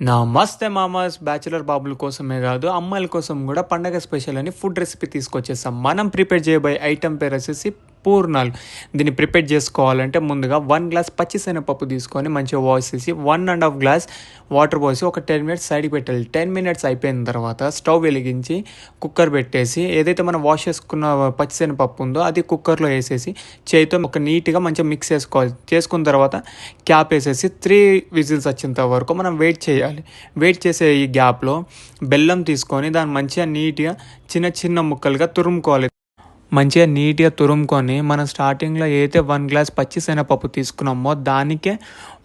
నా మస్తే మామాస్ బ్యాచులర్ బాబుల కోసమే కాదు అమ్మాయిల కోసం కూడా పండగ స్పెషల్ అని ఫుడ్ రెసిపీ తీసుకొచ్చేసాం. మనం ప్రిపేర్ చేయబోయే ఐటమ్ పేరు వచ్చేసి పూర్ణాలు దీన్ని ప్రిపేర్ చేసుకోవాలంటే ముందుగా వన్ గ్లాస్ పచ్చిశనగపప్పు తీసుకొని మంచిగా వాష్ చేసి one and half glass water పోసి ఒక టెన్ మినిట్స్ సైడ్కి పెట్టాలి. టెన్ మినిట్స్ అయిపోయిన తర్వాత స్టవ్ వెలిగించి కుక్కర్ పెట్టేసి ఏదైతే మనం వాష్ చేసుకున్న పచ్చిశనగపప్పు ఉందో అది కుక్కర్లో వేసేసి చేతితో ఒక నీట్గా మంచిగా మిక్స్ చేసుకోవాలి. చేసుకున్న తర్వాత క్యాప్ వేసేసి త్రీ విజిల్స్ వచ్చేంత వరకు మనం వెయిట్ చేయాలి. వెయిట్ చేసే ఈ గ్యాప్లో బెల్లం తీసుకొని దాన్ని మంచిగా నీట్గా చిన్న చిన్న ముక్కలుగా తురుముకోవాలి. మంచిగా నీట్గా తురుముకొని మనం స్టార్టింగ్లో ఏదైతే వన్ గ్లాస్ పచ్చి శనగపప్పు తీసుకున్నామో దానికే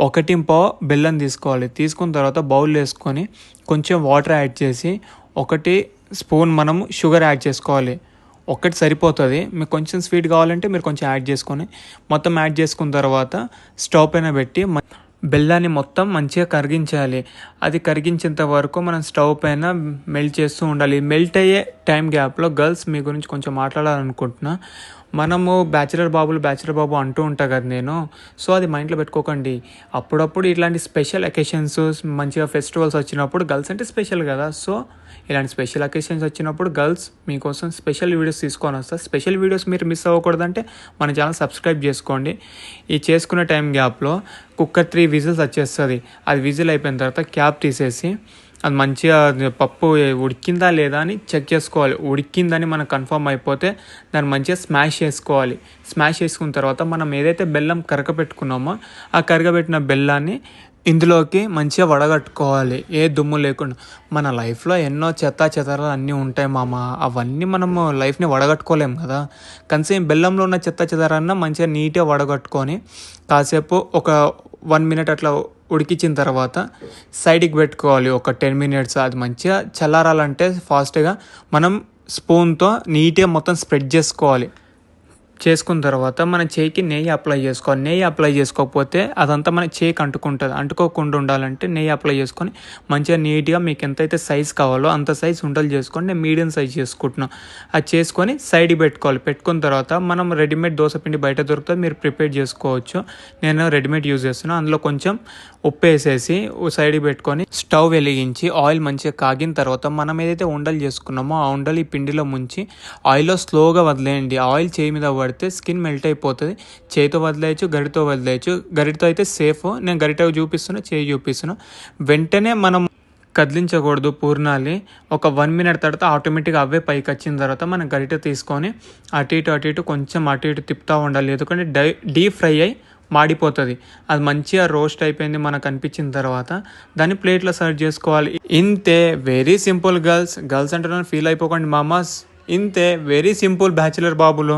ఒకటి పావు బెల్లం తీసుకోవాలి. తీసుకున్న తర్వాత బౌల్ వేసుకొని కొంచెం వాటర్ యాడ్ చేసి ఒకటి స్పూన్ మనం షుగర్ యాడ్ చేసుకోవాలి. ఒక్కటి సరిపోతుంది. మీకు కొంచెం స్వీట్ కావాలంటే మీరు కొంచెం యాడ్ చేసుకొని మొత్తం యాడ్ చేసుకున్న తర్వాత స్టవ్ పైన పెట్టి బెల్లాన్ని మొత్తం మంచిగా కరిగించాలి. అది కరిగించేంత వరకు మనం స్టవ్ పైన మెల్ట్ చేస్తూ ఉండాలి. మెల్ట్ అయ్యే టైం గ్యాప్లో గర్ల్స్ మీ గురించి కొంచెం మాట్లాడాలనుకుంటున్నా. మనము బ్యాచిలర్ బాబులు బ్యాచిలర్ బాబు అంటూ ఉంటా కదా నేను. సో అది మైండ్లో పెట్టుకోకండి. అప్పుడప్పుడు ఇట్లాంటి స్పెషల్ అకేషన్స్ మంచిగా ఫెస్టివల్స్ వచ్చినప్పుడు గర్ల్స్ అంటే స్పెషల్ కదా. సో ఇలాంటి స్పెషల్ అకేషన్స్ వచ్చినప్పుడు గర్ల్స్ మీకోసం స్పెషల్ వీడియోస్ తీసుకొని వస్తా. స్పెషల్ వీడియోస్ మీరు మిస్ అవ్వకూడదంటే మన ఛానల్ సబ్స్క్రైబ్ చేసుకోండి. ఈ చేసుకునే టైం గ్యాప్లో కుక్కర్ త్రీ విజిల్స్ వచ్చేస్తుంది. అది విజిల్ అయిపోయిన తర్వాత క్యాప్ తీసేసి అది మంచిగా పప్పు ఉడికిందా లేదా అని చెక్ చేసుకోవాలి. ఉడికిందని మనకు కన్ఫర్మ్ అయిపోతే దాన్ని మంచిగా స్మాష్ చేసుకోవాలి. స్మాష్ చేసుకున్న తర్వాత మనం ఏదైతే బెల్లం కరగబెట్టుకున్నామో ఆ కరగబెట్టిన బెల్లాన్ని ఇందులోకి మంచిగా వడగట్టుకోవాలి. ఏ దుమ్ము లేకుండా. మన లైఫ్లో ఎన్నో చెత్త చెదరాలు అన్నీ ఉంటాయి మామ. అవన్నీ మనము లైఫ్ని వడగట్టుకోలేం కదా. కనీసం బెల్లంలో ఉన్న చెత్త చెదరన్నా మంచిగా నీట్గా వడగట్టుకొని కాసేపు ఒక వన్ మినిట్ అట్లా ఉడికించిన తర్వాత సైడ్కి పెట్టుకోవాలి. ఒక టెన్ మినిట్స్ అది మంచిగా చల్లారాలంటే ఫాస్ట్గా మనం స్పూన్తో నీట్గా మొత్తం స్ప్రెడ్ చేసుకోవాలి. చేసుకున్న తర్వాత మన చేయికి నెయ్యి అప్లై చేసుకోవాలి నెయ్యి అప్లై చేసుకోకపోతే అదంతా మన చేయికి అంటుకుంటుంది. అంటుకోకుండా ఉండాలంటే నెయ్యి అప్లై చేసుకొని మంచిగా నీట్గా మీకు ఎంతైతే సైజ్ కావాలో అంత సైజ్ ఉండలు చేసుకొని నేను మీడియం సైజ్ చేసుకుంటున్నాను అది చేసుకొని సైడ్ పెట్టుకోవాలి. పెట్టుకున్న తర్వాత మనం రెడీమేడ్ దోశ పిండి బయట దొరుకుతుంది. మీరు ప్రిపేర్ చేసుకోవచ్చు. నేను రెడీమేడ్ యూజ్ చేస్తున్నాను అందులో కొంచెం ఉప్పు వేసేసి సైడ్ పెట్టుకొని స్టవ్ వెలిగించి ఆయిల్ మంచిగా కాగిన తర్వాత మనం ఏదైతే ఉండలు చేసుకున్నామో ఆ ఉండలు ఈ పిండిలో ముంచి ఆయిల్లో స్లోగా వదిలేయండి. ఆయిల్ చేయి మీద పడితే స్కిన్ మెల్ట్ అయిపోతుంది. చేతితో వదిలేయచ్చు గరిటతో వదిలేయచ్చు. గరిటతో అయితే సేఫ్ నేను గరిట చూపిస్తున్నా చేయి చూపిస్తున్నా. వెంటనే మనం కదిలించకూడదు పూర్ణాలి. ఒక వన్ మినిట్ తర్వాత ఆటోమేటిక్గా అవే పైకి వచ్చిన తర్వాత మనం గరిట తీసుకొని అటు ఇటు అటు ఇటు కొంచెం అటు ఇటు తిప్పుతూ ఉండాలి. ఎందుకంటే డై డీప్ ఫ్రై అయ్యి మాడిపోతుంది. అది మంచిగా రోస్ట్ అయిపోయింది మనకు అనిపించిన తర్వాత దాన్ని ప్లేట్లో సర్వ్ చేసుకోవాలి. ఇంతే వెరీ సింపుల్ గర్ల్స్ గర్ల్స్ అంటే ఫీల్ అయిపోకండి మామాస్. ఇంతే వెరీ సింపుల్ బ్యాచులర్ బాబులు.